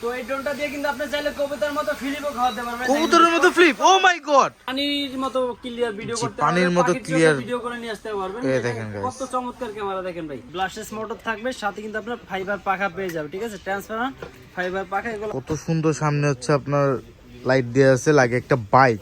তো এই ড্রোনটা দিয়ে কিন্তু আপনি চাইলে কবুতরের মতো ফিলিপও খাওয়াতে পারবেন। কবুতরের মতো ফ্লিপ ও মাই গড পানির মতো ক্লিয়ার ভিডিও করতে পানির মতো পাখির ভিডিও করে নিয়ে আসতে পারবেন। এই দেখেন। কত চমৎকার ক্যামেরা দেখেন ভাই। ব্লাস্টেস মোটর থাকবে সাথে কিন্তু আপনার ফাইবার পাখা পেয়ে যাবে ঠিক আছে? ফাইবার পাখা এগুলো কত সুন্দর সামনে হচ্ছে আপনার লাইট দেওয়া আছে লাগে একটা বাইক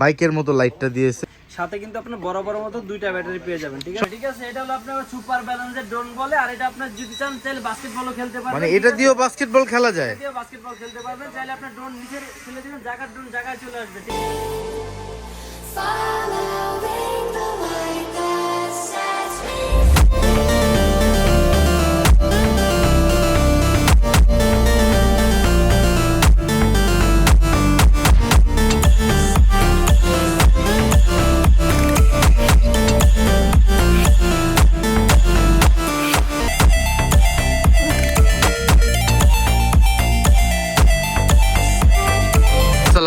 বাইকের মতো লাইটটা দিয়েছে। সাথে কিন্তু আপনি বড় বড় মতো দুইটা ব্যাটারি পেয়ে যাবেন ঠিক আছে? ঠিক আছে এটা হলো আপনার সুপার ব্যালেন্সের ড্রোন বলে আর এটা আপনার যদি চান তাহলে বাস্কেটবলও খেলতে পারবেন। মানে এটা দিয়েও বাস্কেটবল খেলা যায়? এটা দিয়েও বাস্কেটবল খেলতে পারবেন চাইলে আপনার ড্রোন নিচে ফেলে দিবেন জায়গার ড্রোন জায়গায় চলে আসবে ঠিক আছে?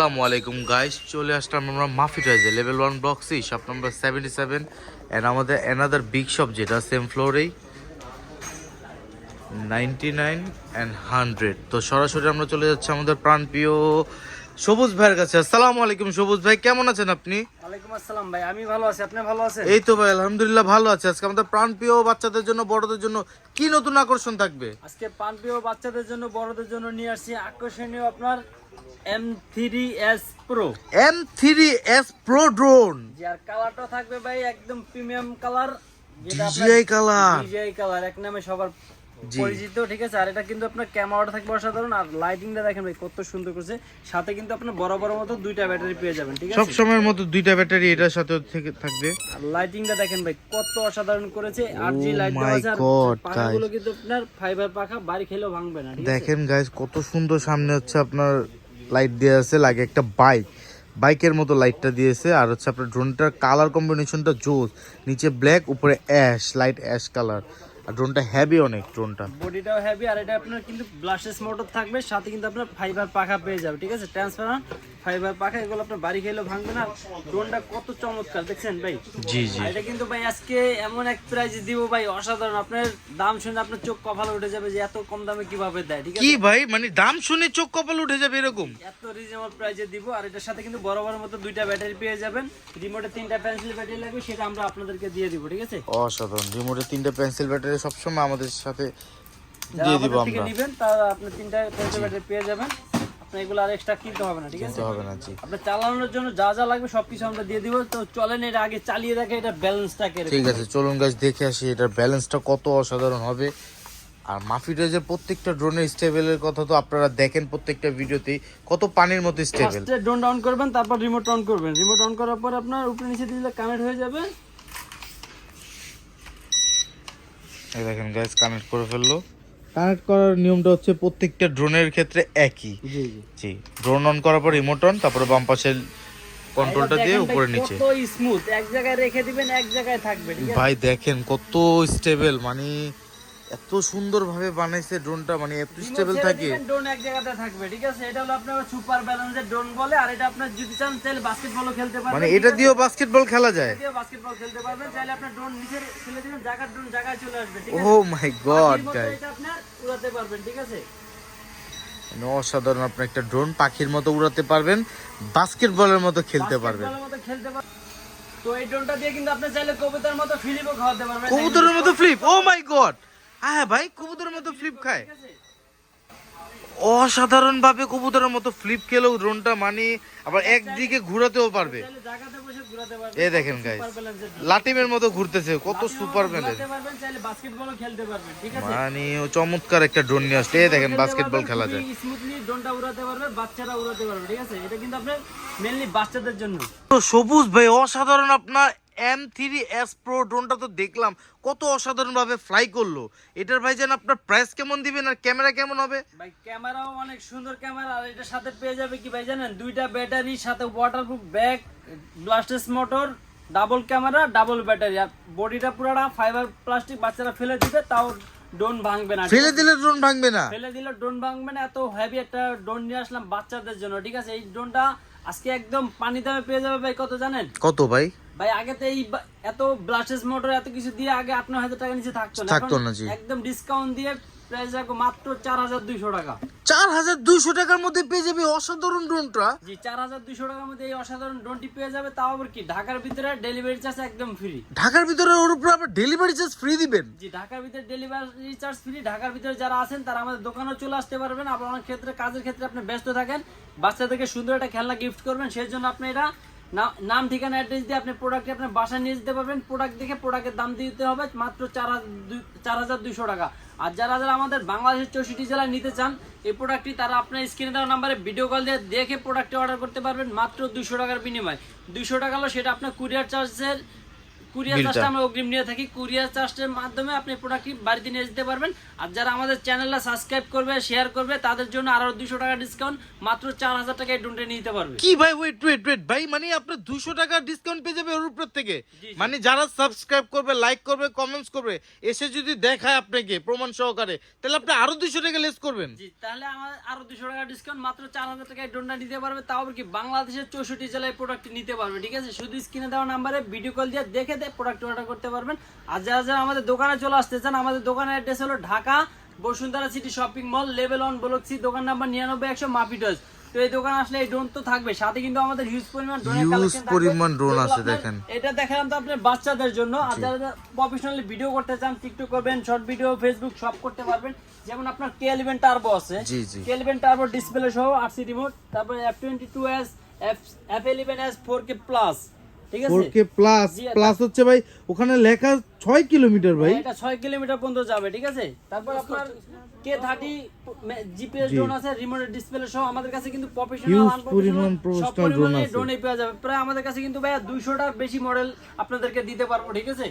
আসসালামু আলাইকুম গাইস চলে আসলাম আমরা মাফি টয়েজে level one block C shop number seventy seven and আমাদের অ্যানাদার বিগ শপ যেটা সেম ফ্লোরেই নাইনটি নাইন অ্যান্ড হান্ড্রেড তো সরাসরি আমরা চলে যাচ্ছি আমাদের প্রাণপ্রিয় সবুজ ভাইয়ের কাছে। আসসালামু আলাইকুম সবুজ ভাই কেমন আছেন আপনি? ওয়ালাইকুম আসসালাম ভাই আমি ভালো আছি আপনি ভালো আছেন? এই তো ভাই আলহামদুলিল্লাহ ভালো আছে। আজকে আমাদের প্রাণপ্রিয় বাচ্চাদের জন্য বড়দের জন্য কি নতুন আকর্ষণ থাকবে? আজকে পানপ্রিয় বাচ্চাদের জন্য বড়দের জন্য নিয়ে আসছি। আকর্ষণীয় আপনার M three S pro M three S pro drone যার কালারটা থাকবে ভাই একদম premium colour DJI colour। DJI colour এক নামে সবার পরিচিত ঠিক আছে? আর এটা কিন্তু আপনার ক্যামেরাটা থাকবে অসাধারণ আর লাইটিংটা দেখেন ভাই কত সুন্দর করছে। সাথে কিন্তু আপনি বড় বড় মতো দুইটা ব্যাটারি পেয়ে যাবেন ঠিক সব সময়ের মতো দুইটা ব্যাটারি এটার সাথে থেকে থাকবে। আর লাইটিংটা দেখেন ভাই কত অসাধারণ করেছে। আর জি Oh লাইট দেওয়া আছে আর পাখাগুলো কিন্তু আপনার ফাইবার পাখা বাড়ি খেলেও ভাঙবে না দেখেন গাইস কত সুন্দর সামনে হচ্ছে আপনার লাইট দেওয়া আছে, লাগে একটা বাইক। বাইকের মতো লাইটটা দিয়েছে, আর হচ্ছে আপনার ড্রোনটার কালার কম্বিনেশনটা জোস। নিচে ব্ল্যাক উপরে অ্যাশ লাইট অ্যাশ কালার আর ড্রোনটা হ্যাভি অনেক ড্রোনটা বডিটাও হেভি আর এটা আপনার কিন্তু ব্লাশেস মোটর থাকবে সাথে কিন্তু আপনার ফাইবার পাখা পেয়ে যাবে ঠিক আছে? ট্রান্সফার ফাইবার পাখা এগুলো আপনার বাড়ি খেলেও ভাঙবে না। ড্রোনটা কত চমৎকার দেখছেন ভাই? জি জি। এটা কিন্তু ভাই আজকে এমন এক প্রাইজ দিব ভাই অসাধারণ। আপনার দাম শুনে আপনার চোখ কপাল উঠে যাবে যে এত কম দামে কীভাবে দেয় ঠিক কি আছে ভাই? মানে দাম শুনে চোখ কপাল উঠে যাবে এরকম? এত রিজনেবল প্রাইজে দিব আর এটার সাথে কিন্তু বড় বড় মতো দুইটা ব্যাটারি পেয়ে যাবেন। রিমোটে তিনটা পেন্সিল ব্যাটারি লাগবে সেটা আমরা আপনাদেরকে দিয়ে দিব ঠিক আছে? অসাধারণ। রিমোটের তিনটা পেন্সিল ব্যাটারি সবসময় আমাদের সাথে দিয়ে দিব আমরা। নেবেন আপনি তিনটা ব্যাটারি পেয়ে যাবেন। আপনি এগুলো আর এক্সট্রা কিনতে হবে না ঠিক আছে? হবে না জি। আপনার চালানোর জন্য যা যা লাগবে সবকিছু আমরা দিয়ে দিব। তো চলেন এটা আগে চালিয়ে দেখে এটা ব্যালেন্সটা কেড়ে ঠিক আছে চলুন গাছ দেখে আসি এটার ব্যালেন্সটা কত অসাধারণ হবে। আর মাফিটাজের প্রত্যেকটা ড্রোনের স্টেবেলের কথা তো আপনারা দেখেন প্রত্যেকটা ভিডিওতেই কত পানির মতো স্টেবেল ড্রোন অন করবেন তারপর রিমোট অন করবেন। রিমোট অন করার পর আপনার উপরে নিচে দিলে কানেক্ট হয়ে যাবে। এই দেখেন গাইস কানেক্ট করে ফেলল। কানেক্ট করার নিয়মটা হচ্ছে প্রত্যেকটা ড্রোনের ক্ষেত্রে একই। জি জি। জি ড্রোন অন করার পর রিমোট অন তারপরে বাম পাশের কন্ট্রোলটা দিয়ে উপরে নিচে। কত স্মুথ এক জায়গায় রেখে দিবেন এক জায়গায় থাকবে ভাই দেখেন কত স্টেবল মানে এত সুন্দর ভাবে বানাইছে ড্রোনটা মানে এত স্টেবল থাকে। ড্রোন এক জায়গাতে থাকবে ঠিক আছে? এটা হলো আপনার সুপার ব্যালেন্সের ড্রোন বলে আর এটা আপনার যদি চান চাইলে বাস্কেটবলও খেলতে পারবেন মানে এটা দিয়েও বাস্কেটবল খেলা যায়। দিয়ে বাস্কেটবল খেলতে পারবেন চাইলে আপনার ড্রোন নিচে ফেলে দিবেন জায়গার ড্রোন জায়গায় চলে আসবে ঠিক আছে? ও মাই গড গাইস এটা আপনার উড়াতে পারবেন ঠিক আছে? মানে অসাধারণ আপনি একটা ড্রোন পাখির মতো উড়াতে পারবেন বাস্কেটবলের মতো খেলতে পারবেন। খেলতে পারবেন তো এই ড্রোনটা দিয়ে কিন্তু আপনি চাইলে কবুতরের মতো ফিলিপও খাওয়াতে পারবেন কবুতরের মতো ফ্লিপ ও মাই গড হ্যাঁ ভাই কবুতরের মতো ফ্লিপ খায়। ঠিক আছে অসাধারণ ভাবে কবুতরের মতো ফ্লিপ খেলেও ড্রোনটা মানে আবার একদিকে ঘোরাতেও পারবে। এই দেখেন গাইস। লাটিমের মতো ঘুরতেছে কত সুপার ব্যালেন্স মানে ও চমৎকার একটা ড্রোন নিয়ে আসছে। এই দেখেন বাস্কেটবল খেলা যায়। স্মুথলি ড্রোনটা উড়াতে পারবে বাচ্চারা উড়াতে পারবে ঠিক আছে? এটা কিন্তু আপনার মেনলি বাচ্চাদের জন্য। তো সবুজ ভাই অসাধারণ আপনার এম থ্রি এস প্রো ড্রোনটা তো দেখলাম কত অসাধারণ ভাবে ফ্লাই করল। এটার ভাই যেন আপনার প্রাইস কেমন দিবেন আর ক্যামেরা কেমন হবে? ভাই ক্যামেরাও অনেক সুন্দর ক্যামেরা আর এটার সাথে পেয়ে যাবে কি ভাই জানেন? দুইটা ব্যাটারি সাথে waterproof bag ব্লাস্টেস motor double camera double battery আর বডিটা পুরাটা ফাইবার প্লাস্টিক বাচ্চারা ফেলে দিবে তাও ড্রোন ভাঙবে না ফেলে দিলে ড্রোন ভাঙবে না? ফেলে দিলে ড্রোন ভাঙবে না এত হেভি একটা ড্রোন নিয়ে আসলাম বাচ্চাদের জন্য ঠিক আছে? এই ড্রোনটা আজকে একদম পানি দামে পেয়ে যাবে ভাই কত জানেন? কত ভাই? ভাই আগে তো এই এত ব্লাস্টেস মোটর এত কিছু দিয়ে আগে আপনার হাজার টাকা নিচে থাকতো না। থাকতো না, জি। একদম ডিসকাউন্ট দিয়ে প্রাইস রাখব মাত্র চার হাজার দুইশো টাকা। চার হাজার দুইশো টাকার মধ্যে পেয়ে যাবে অসাধারণ ড্রোনটা জি চার হাজার দুশো টাকার মধ্যে এই অসাধারণ ড্রোনটি পেয়ে যাবে। তাও আবার কি ঢাকার ভিতরে ডেলিভারি চার্জ একদম ফ্রি ঢাকার ভিতরে ওর উপরে আবার ডেলিভারি চার্জ ফ্রি দিবেন? জি ঢাকার ভিতরে ডেলিভারি চার্জ ফ্রি ঢাকার ভিতরে যারা আছেন তারা আমাদের দোকানেও চলে আসতে পারবেন। অনেক ক্ষেত্রে কাজের ক্ষেত্রে আপনি ব্যস্ত থাকেন। বাচ্চাদেরকে সুন্দর একটা খেলনা গিফট করবেন। সেই জন্য আপনি এটা নাম, ঠিকানা অ্যাড্রেস দিয়ে আপনি প্রোডাক্টটি আপনার বাসায় নিয়ে যেতে পারবেন। প্রোডাক্ট দেখে প্রোডাক্টের দাম দিতে হবে মাত্র চার চার হাজার দুশো টাকা। আর যারা যারা আমাদের বাংলাদেশের চৌষট্টি জেলায় নিতে চান, এই প্রোডাক্টটি তারা আপনার স্ক্রিনে দেওয়া নাম্বারে ভিডিও কল দিয়ে দেখে প্রোডাক্টটি অর্ডার করতে পারবেন মাত্র দুশো টাকার বিনিময়। দুশো টাকা হলো সেটা আপনার কুরিয়ার চার্জের কুরিয়ার। চার্জটা আমরা অগ্রিম নিয়ে থাকি। কুরিয়ার চার্জের মাধ্যমে আপনি প্রোডাক্টটি বাড়িতে নিয়ে যেতে পারবেন। আর যারা আমাদের চ্যানেলটা সাবস্ক্রাইব করবে শেয়ার করবে তাদের জন্য আরও দুশো টাকা ডিসকাউন্ট মাত্র চার হাজার টাকায় ডোনটে নিতে পারবে। কি ভাই ওয়েট ওয়েট ওয়েট ভাই মানে আপনার দুশো টাকা ডিসকাউন্ট পেয়ে যাবে ওর উপর থেকে? মানে যারা সাবস্ক্রাইব করবে লাইক করবে কমেন্টস করবে এসে যদি দেখায় আপনাকে প্রমাণ সহকারে তাহলে আপনি আরও দুশো টাকা লেস করবেন। জি তাহলে আমার আরও দুশো টাকা ডিসকাউন্ট মাত্র চার হাজার টাকায় ডোনটা নিতে পারবে। তাও আবার কি বাংলাদেশের চৌষট্টি জেলায় প্রোডাক্টটি নিতে পারবে ঠিক আছে? শুধু স্ক্রিনে দেওয়া নাম্বারে ভিডিও কল দিয়ে দেখে প্রোডাক্ট অর্ডার করতে পারবেন। আর যারা যারা আমাদের দোকানে চলে আসতে চান আমাদের দোকানের অ্যাড্রেস হলো Dhaka Bashundhara city shopping mall level one block C দোকান নাম্বার নিরানব্বই একশো মাপিটস তো এই দোকানে আসলে এই ড্রোন তো থাকবে। সাথে কিন্তু আমাদের হিউজ পরিমাণ Huge পরিমাণ drone আছে দেখেন। এটা দেখালাম তো আপনার বাচ্চাদের জন্য। আর যারা প্রফেশনালি ভিডিও করতে চান টিকটক করবেন শর্ট ভিডিও ফেসবুক সব করতে পারবেন। যেমন আপনার কে ইলেভেন টার্বো আছে। কে ইলেভেন টার্বো ডিসপ্লে সহ আরসি রিমোট তারপরে F twenty two S F F eleven S four K plus ঠিক আছে? প্লাস প্লাস হচ্ছে ভাই ওখানে লেখা ছয় কিলোমিটার ভাই। এটা কিলোমিটার পর্যন্ত যাবে ঠিক আছে? তারপর আপনার কে থার্টি জিপিএস ড্রোন আছে রিমোট ডিসপ্লে সহ আমাদের কাছে কিন্তু প্রফেশনাল পরিমাণ আছে। ড্রোনে পাওয়া যাবে। প্রায় আমাদের কাছে কিন্তু বেশি মডেল আপনাদেরকে দিতে পারব ঠিক আছে?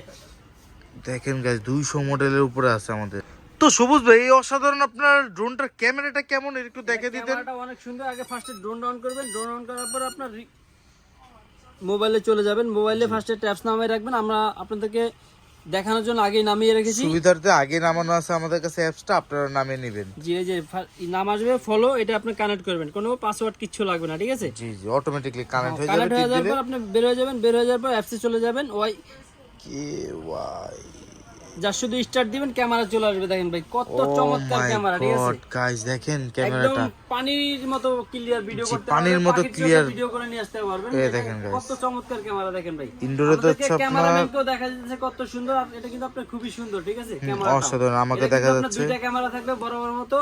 দেখেন গাইজ দুইশো মডেলের উপরে আছে আমাদের। তো সবুজ ভাই এই অসাধারণ আপনার ড্রোনটার ক্যামেরাটা কেমন? একটু দেখে দিতেন। ক্যামেরাটা অনেক সুন্দর। আগে ফার্স্টে ড্রোন অন করবেন। ড্রোন অন করার পর আপনার মোবাইলে চলে যাবেন। মোবাইলে ফার্স্টে ট্যাপস নামায় রাখবেন। আমরা আপনাদেরকে দেখানোর জন্য আগে নামিয়ে রেখেছি। সুবিধার্থে আগে নামানো আছে আমাদের কাছে অ্যাপসটা আপনারা নামিয়ে নেবেন। জি যে নাম আসবে ফলো এটা আপনি কানেক্ট করবেন। কোনো পাসওয়ার্ড কিছু লাগবে না ঠিক আছে? জি জি অটোমেটিক্যালি কানেক্ট হয়ে যাবে কানেক্ট হয়ে যাওয়ার পর আপনি বের হয়ে যাবেন বের হয়ে যাওয়ার পর অ্যাপসে চলে যাবেন। ওয়াই কে ওয়াই যা শুধু স্টার্ট দিবেন ক্যামেরা চলে আসবে দেখেন ভাই কত চমৎকার ক্যামেরা ঠিক আছে? গাইস দেখেন ক্যামেরাটা একদম পানির মতো ক্লিয়ার ভিডিও করতে পানির মতো ক্লিয়ার ভিডিও করে নিয়ে আসতে পারবেন এই দেখেন গাইস কত চমৎকার ক্যামেরা দেখেন ভাই। ইনডোরে তো হচ্ছে আপনার ক্যামেরাম্যানকেও দেখা যাচ্ছে কত সুন্দর আর এটা কিন্তু আপনার খুবই সুন্দর ঠিক আছে? ক্যামেরা অসাধারণ, আমাকে দেখা যাচ্ছে। দুইটা ক্যামেরা থাকবে বড় বড় মতো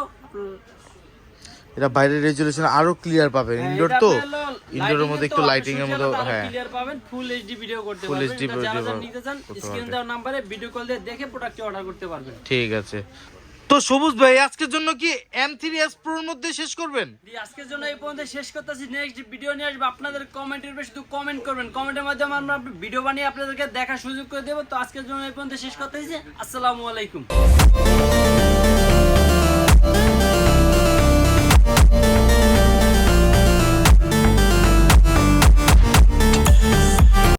এটা বাইরের রেজুলেশন আরও ক্লিয়ার পাবেন। হ্যাঁ, ইনডোর তো? আপনার হলো ইনডোরের মধ্যে একটু লাইটিং এর মতো হ্যাঁ। clear পাবেন ফুল এইচডি ভিডিও করতে পারবেন। যারা video যারা নিতে চান স্ক্রিন। দেওয়ার নম্বরে ভিডিও কল দিয়ে দেখে প্রোডাক্টটি অর্ডার করতে পারবেন। ঠিক আছে। তো সবুজ ভাই আজকের জন্য কি এম থ্রি এস প্রোর মধ্যে শেষ করবেন? দি আজকের জন্য এই পর্যন্ত শেষ করতেছি। নেক্সট ভিডিও নিয়ে আসব। আপনাদের কমেন্টের উপরে শুধু কমেন্ট করবেন। কমেন্টের মাধ্যমে আমরা ভিডিও বানিয়ে আপনাদেরকে দেখার সুযোগ করে দেবো। তো আজকের জন্য এই পর্যন্ত শেষ করতেছি। আসসালামু আলাইকুম।